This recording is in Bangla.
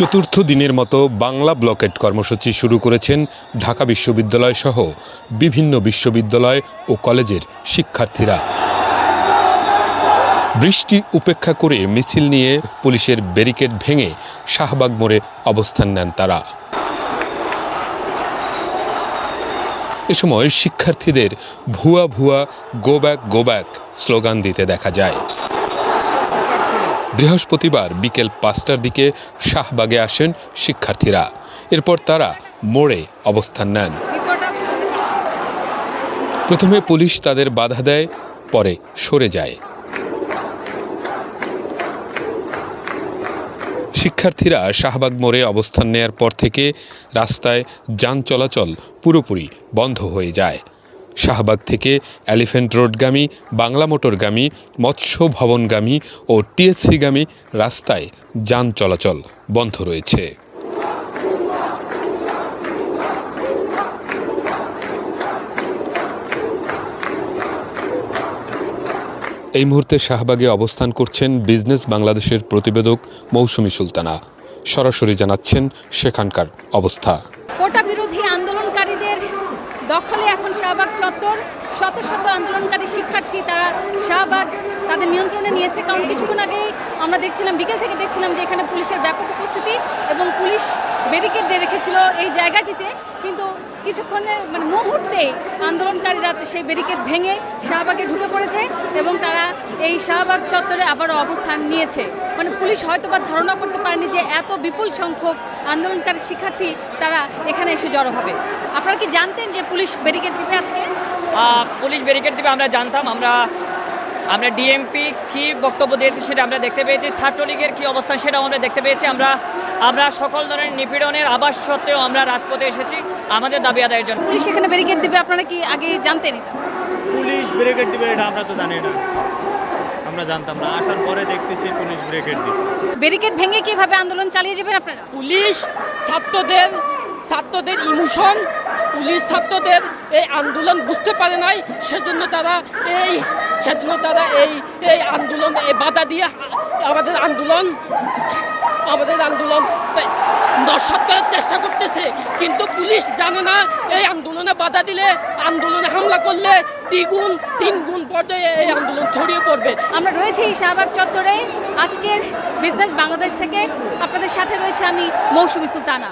চতুর্থ দিনের মতো বাংলা ব্লকেট কর্মসূচি শুরু করেছেন ঢাকা বিশ্ববিদ্যালয় সহ বিভিন্ন বিশ্ববিদ্যালয় ও কলেজের শিক্ষার্থীরা। বৃষ্টি উপেক্ষা করে মিছিল নিয়ে পুলিশের ব্যারিকেড ভেঙে শাহবাগ মোড়ে অবস্থান নেন তারা। এ সময় শিক্ষার্থীদের ভুয়া ভুয়া go back go back slogan দিতে দেখা যায়। বৃহস্পতিবার বিকেল পাঁচটার দিকে শাহবাগে আসেন শিক্ষার্থীরা। এরপর তারা মোড়ে অবস্থান নেন। প্রথমে পুলিশ তাদের বাধা দেয়, পরে সরে যায়। শিক্ষার্থীরা শাহবাগ মোড়ে অবস্থান নেয়ার পর থেকে রাস্তায় যান চলাচল পুরোপুরি বন্ধ হয়ে যায়। শাহবাগ থেকে এলিফ্যান্ট রোডগামী, বাংলা মোটরগামী, মৎস্য ভবনগামী ও টিএসসিগামী রাস্তায় যান চলাচল বন্ধ রয়েছে। এই মুহূর্তে শাহবাগে অবস্থান করছেন বিজনেস বাংলাদেশের প্রতিবেদক মৌসুমী সুলতানা। সরাসরি জানাচ্ছেন সেখানকার অবস্থা। কোটা বিরোধী আন্দোলনকারীদের দখলে এখন শাহবাগ চত্বর। শত শত আন্দোলনকারী শিক্ষার্থী তারা শাহবাগ তাদের নিয়ন্ত্রণে নিয়েছে। কারণ কিছুক্ষণ আগেই আমরা দেখছিলাম, বিকেল থেকে দেখছিলাম যে এখানে পুলিশের ব্যাপক উপস্থিতি এবং পুলিশ ব্যারিকেড দিয়ে রেখেছিল এই জায়গাটিতে। কিন্তু কিছুক্ষণের মানে মুহূর্তেই আন্দোলনকারীরা সেই ব্যারিকেড ভেঙে শাহবাগে ঢুকে পড়েছে এবং তারা এই শাহবাগ চত্বরে আবারও অবস্থান নিয়েছে। মানে পুলিশ হয়তো বা ধারণা করতে পারেনি যে এত বিপুল সংখ্যক আন্দোলনকারী শিক্ষার্থী তারা এখানে এসে জড়ো হবে। আপনারা কি জানতেন যে পুলিশ ব্যারিকেড দিবে আজকে? পুলিশ ব্যারিকেড দিবে আমরা জানতাম। আমরা আমরা ডিএমপি কি বক্তব্য দিয়েছে সেটা আমরা দেখতে পেয়েছি। ছাত্রলীগের কি অবস্থান সেটাও আমরা দেখতে পেয়েছি। আমরা আমরা সকল ধরনের নিপীড়নের আবাস সত্ত্বেও আমরা রাজপথে এসেছি। আমাদের দাবি আদায়ের জন্য। পুলিশ এখানে ব্যারিকেড দিবে আপনারা কি আগে জানতেন এটা? পুলিশ ব্যারিকেড দিবে এটা আমরা তো জানি না। আমরা জানতাম না। আসার পরে দেখতেছি পুলিশ ব্রিগেড দিছে। ব্যারিকেড ভেঙে কীভাবে আন্দোলন চালিয়ে যাবেন আপনারা? পুলিশ ছাত্রদের ছাত্রদের ইমোশন পুলিশ ছাত্রদের এই আন্দোলন বুঝতে পারে নাই। সেজন্য তারা এই সেজন্য তারা এই এই আন্দোলন এই বাধা দিয়ে আমাদের আন্দোলন আমাদের আন্দোলন নস্বাত করার চেষ্টা করতেছে। কিন্তু পুলিশ জানে না, এই আন্দোলনে বাধা দিলে, আন্দোলনে হামলা করলে দ্বিগুণ, তিনগুণ পর্যায়ে এই আন্দোলন ছড়িয়ে পড়বে। আমরা রয়েছি শাহবাগ চত্বরে। আজকের বিজনেস বাংলাদেশ থেকে আপনাদের সাথে রয়েছে আমি মৌসুমী সুলতানা।